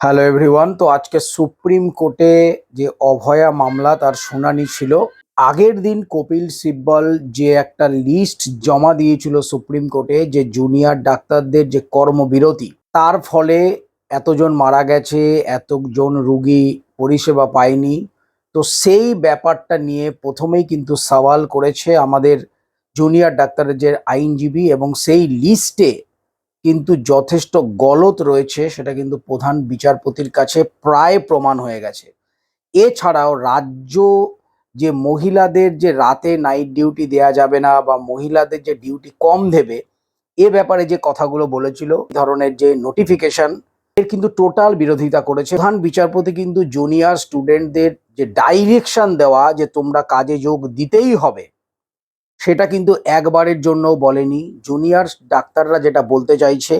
Hello everyone তো আজকে supreme কোর্টে যে অভয়া মামলা, তার শুনানি ছিল। আগের দিন কপিল সিব্বল যে একটা লিস্ট জমা দিয়েছিল সুপ্রিম কোর্টে যে জুনিয়র ডাক্তারদের যে কর্মবিরতি, তার ফলে এতজন মারা গেছে, এতজন রুগী পরিষেবা পায়নি। তো সেই ব্যাপারটা নিয়ে প্রথমেই কিন্তু সওয়াল করেছে আমাদের জুনিয়র ডাক্তারের যে আইনজীবী এবং সেই লিস্টে কিন্তু যথেষ্ট গলত রয়েছে, সেটা কিন্তু প্রধান বিচারপতির কাছে প্রায় প্রমাণ হয়ে গেছে। এছাড়াও রাজ্য যে মহিলাদের যে রাতে নাইট ডিউটি দেয়া যাবে না বা মহিলাদের যে ডিউটি কম দেবে, এ ব্যাপারে যে কথাগুলো বলেছিল ধরনের যে নোটিফিকেশন এর কিন্তু টোটাল বিরোধিতা করেছে। প্রধান বিচারপতি কিন্তু জুনিয়র স্টুডেন্টদের যে ডাইরেকশন দেওয়া যে তোমরা কাজে যোগ দিতেই হবে সেটা কিন্তু একবারের জন্য বলেনি। জুনিয়র ডাক্তাররা যেটা বলতে চাইছে,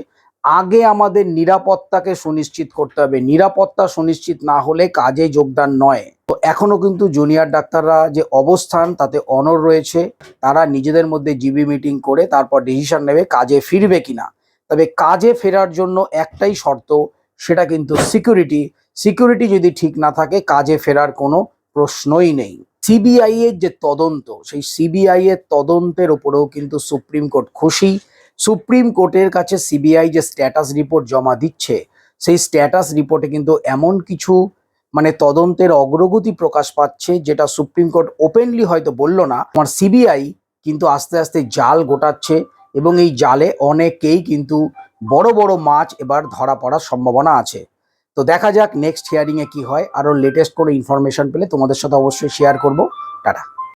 আগে আমাদের নিরাপত্তাকে সুনিশ্চিত করতে হবে। নিরাপত্তা সুনিশ্চিত না হলে কাজে যোগদান নয়। তো এখনও কিন্তু জুনিয়র ডাক্তাররা যে অবস্থান, তাতে অনর রয়েছে। তারা নিজেদের মধ্যে জিবি মিটিং করে তারপর ডিসিশন নেবে কাজে ফিরবে কিনা। তবে কাজে ফেরার জন্য একটাই শর্ত, সেটা কিন্তু সিকিউরিটি সিকিউরিটি যদি ঠিক না থাকে, কাজে ফেরার কোনো প্রশ্নই নেই। সিবিআই এর যে তদন্ত, সেই সিবিআই এর তদন্তের ওপরেও কিন্তু সুপ্রিম কোর্ট খুশি। সুপ্রিম কোর্টের কাছে সিবিআই যে স্ট্যাটাস রিপোর্ট জমা দিচ্ছে, সেই স্ট্যাটাস রিপোর্টে কিন্তু এমন কিছু মানে তদন্তের অগ্রগতি প্রকাশ পাচ্ছে, যেটা সুপ্রিম কোর্ট ওপেনলি হয়তো বলল না। আমার সিবিআই কিন্তু আস্তে আস্তে জাল গোটাচ্ছে এবং এই জালে অনেকেই কিন্তু বড় বড় মাছ এবার ধরা পড়ার সম্ভাবনা আছে। তো দেখা যাক নেক্সট হিয়ারিংয়ে কি হয়। আরও লেটেস্ট কোনো ইনফরমেশন পেলে তোমাদের সাথে অবশ্যই শেয়ার করব। টাটা।